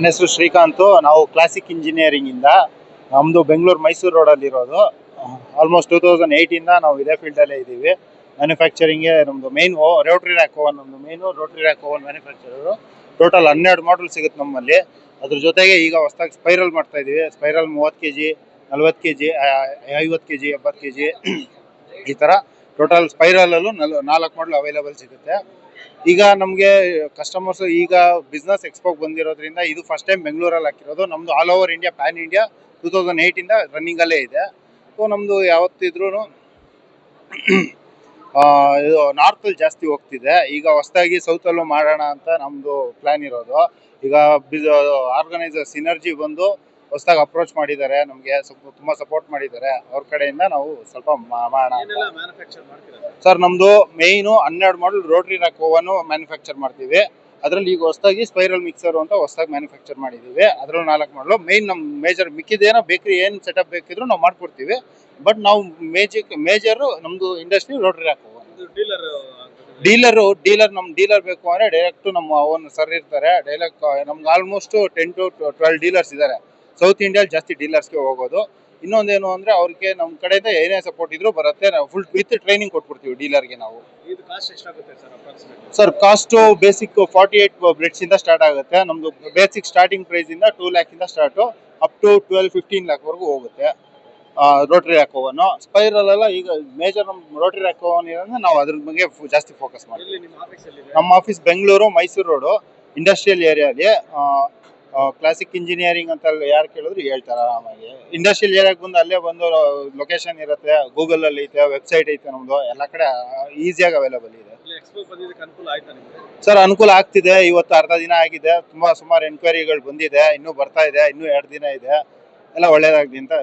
ನನ್ನ ಹೆಸರು ಶ್ರೀಕಾಂತ್. ನಾವು ಕ್ಲಾಸಿಕ್ ಇಂಜಿನಿಯರಿಂಗ್ ಇಂದ ನಮ್ದು ಬೆಂಗಳೂರು ಮೈಸೂರು ರೋಡಲ್ಲಿ ಇರೋದು. ಆಲ್ಮೋಸ್ಟ್ ಟೂ ತೌಸಂಡ್ ಏಯ್ಟಿಂದ ನಾವು ಇದೇ ಫೀಲ್ಡಲ್ಲೇ ಇದ್ದೀವಿ. ಮ್ಯಾನುಫ್ಯಾಕ್ಚರಿಂಗ್ಗೆ ನಮ್ಮದು ಮೇನ್ ರೋಟ್ರಿ ರ್ಯಾಕ್ ಓವನ್ ನಮ್ಮದು main rotary rack oven manufacturer total ಹನ್ನೆರಡು ಮಾಡಲ್ ಸಿಗುತ್ತೆ ನಮ್ಮಲ್ಲಿ. ಅದ್ರ ಜೊತೆಗೆ ಈಗ ಹೊಸದಾಗಿ ಸ್ಪೈರಲ್ ಮಾಡ್ತಾ ಇದೀವಿ ಸ್ಪೈರಲ್ ಮೂವತ್ತು ಕೆ ಜಿ ನಲ್ವತ್ತು ಕೆ ಜಿ ಐವತ್ತು ಕೆ ಜಿ ಎಪ್ಪತ್ತು ಕೆ ಜಿ ಈ ಥರ ಟೋಟಲ್ ಸ್ಪೈರಲಲ್ಲೂ ನಲ್ ನಾಲ್ಕು ಮಾಡಲ್ ಅವೈಲೇಬಲ್ ಸಿಗುತ್ತೆ. ಈಗ ನಮಗೆ ಕಸ್ಟಮರ್ಸ್ ಈಗ ಬಿಸ್ನೆಸ್ ಎಕ್ಸ್ಪೋಗೆ ಬಂದಿರೋದ್ರಿಂದ ಇದು ಫಸ್ಟ್ ಟೈಮ್ ಬೆಂಗಳೂರಲ್ಲಿ ಹಾಕಿರೋದು. ನಮ್ಮದು all over India pan India two thousand ಏಯ್ಟಿಂದ ರನ್ನಿಂಗಲ್ಲೇ ಇದೆ. ಸೊ ನಮ್ಮದು ಯಾವತ್ತಿದ್ರೂ ಇದು ನಾರ್ತಲ್ಲಿ ಜಾಸ್ತಿ ಹೋಗ್ತಿದೆ. ಈಗ ಹೊಸದಾಗಿ ಸೌತಲ್ಲೂ ಮಾಡೋಣ ಅಂತ ನಮ್ಮದು ಪ್ಲ್ಯಾನ್ ಇರೋದು. ಈಗ ಆರ್ಗನೈಸರ್ ಸಿನರ್ಜಿ ಬಂದು ಹೊಸದಾಗಿ ಅಪ್ರೋಚ್ ಮಾಡಿದ್ದಾರೆ ನಮಗೆ ಸ್ವಲ್ಪ ತುಂಬ ಸಪೋರ್ಟ್ ಮಾಡಿದ್ದಾರೆ. ಅವ್ರ ಕಡೆಯಿಂದ ನಾವು ಸ್ವಲ್ಪ ಮಾಡೋಣ ಸರ್? ನಮ್ದು ಮೇಯ್ನು ಹನ್ನೆರಡು ಮಾಡಲ್ ರೋಟ್ರಿ ಓವನ್ ಮ್ಯಾನುಫ್ಯಾಕ್ಚರ್ ಮಾಡ್ತೀವಿ. ಅದರಲ್ಲಿ ಈಗ ಹೊಸದಾಗಿ ಸ್ಪೈರಲ್ ಮಿಕ್ಸರ್ ಅಂತ ಹೊಸದಾಗಿ ಮ್ಯಾನುಫ್ಯಾಕ್ಚರ್ ಮಾಡಿದ್ದೀವಿ ಅದರಲ್ಲಿ ನಾಲ್ಕು ಮಾಡಲು ಮೇಯ್ನ್ ನಮ್ಮ ಮೇಜರ್ ಮಿಕ್ಕಿದೇನೋ ಬೇಕ್ರಿ ಏನು ಸೆಟಪ್ ಬೇಕಿದ್ರು ನಾವು ಮಾಡ್ಕೊಡ್ತೀವಿ. ಬಟ್ ನಾವು ಮೇಜಿಕ್ ಮೇಜರು ನಮ್ಮದು ಇಂಡಸ್ಟ್ರಿ ರೋಟ್ರಿ ಇದು ಡೀಲರ್ ಡೀಲರು ಡೀಲರ್ ನಮ್ಮ ಡೀಲರ್ ಬೇಕು ಅಂದರೆ ಡೈರೆಕ್ಟ್ ನಮ್ಮ ಓನ್ ಸರ್ ಇರ್ತಾರೆ. ಡೈರೆಕ್ಟ್ ನಮ್ಗೆ almost ten to twelve dealers ಇದ್ದಾರೆ ಸೌತ್ ಇಂಡಿಯಾಲಿ ಜಾಸ್ತಿ ಡೀಲರ್ಸ್ಗೆ ಹೋಗೋದು. ಇನ್ನೊಂದೇನು ಅಂದ್ರೆ ಅವ್ರಿಗೆ ನಮ್ಮ ಕಡೆಯಿಂದ ಏನೇ ಸಪೋರ್ಟ್ ಇದ್ರು ಬರುತ್ತೆ. ನಾವು ಫುಲ್ ವಿತ್ ಟ್ರೈನಿಂಗ್ ಕೊಟ್ಬಿಡ್ತೀವಿ ಡೀಲರ್ಗೆ ನಾವು. ಇದು ಕಾಸ್ಟ್ ಎಷ್ಟಾಗುತ್ತೆ sir cost basic forty eight breads ಇಂದ ಸ್ಟಾರ್ಟ್ ಆಗುತ್ತೆ. ನಮ್ದು ಬೇಸಿಕ್ ಸ್ಟಾರ್ಟಿಂಗ್ ಪ್ರೈಸ್ ಇಂದ ಟೂ ಲ್ಯಾಕ್ ಇಂದ start up to twelve fifteen lakh ವರೆಗೂ ಹೋಗುತ್ತೆ. ರೋಟ್ರಿ ಓವನ್ ಸ್ಪೈರಲ್ ಎಲ್ಲ ಈಗ ಮೇಜರ್ ನಮ್ಮ ರೋಟ್ರಿ ಓವನ್ ಏನಂದ್ರೆ ನಾವು ಅದ್ರ ಬಗ್ಗೆ ಜಾಸ್ತಿ ಫೋಕಸ್ ಮಾಡ್ತೀವಿ. ನಮ್ಮ office Bengaluru Mysuru road industrial ಏರಿಯಾಲಿ classic engineering ಅಂತ ಯಾರು ಕೇಳಿದ್ರು ಹೇಳ್ತಾರೆ ಆರಾಮಾಗಿ. ಇಂಡಸ್ಟ್ರಿಯಲ್ ಏರಿಯಾಗೆ ಬಂದು ಅಲ್ಲೇ ಬಂದು ಲೊಕೇಶನ್ ಇರುತ್ತೆ ಗೂಗಲ್ ಅಲ್ಲಿ ಐತೆ ವೆಬ್ಸೈಟ್ ಐತೆ ನಮ್ದು ಎಲ್ಲ ಕಡೆ ಈಸಿಯಾಗಿ ಅವೈಲೇಬಲ್ ಇದೆ. ಸರ್ ಅನುಕೂಲ ಆಗ್ತಿದೆ ಇವತ್ತು ಅರ್ಧ ದಿನ ಆಗಿದೆ ತುಂಬಾ ಸುಮಾರು ಎನ್ಕ್ವೈರಿಗಳು ಬಂದಿದೆ ಇನ್ನೂ ಬರ್ತಾ ಇದೆ ಇನ್ನೂ ಎರಡು ದಿನ ಇದೆ ಎಲ್ಲ ಒಳ್ಳೇದಾಗ್ಲಿ ಅಂತ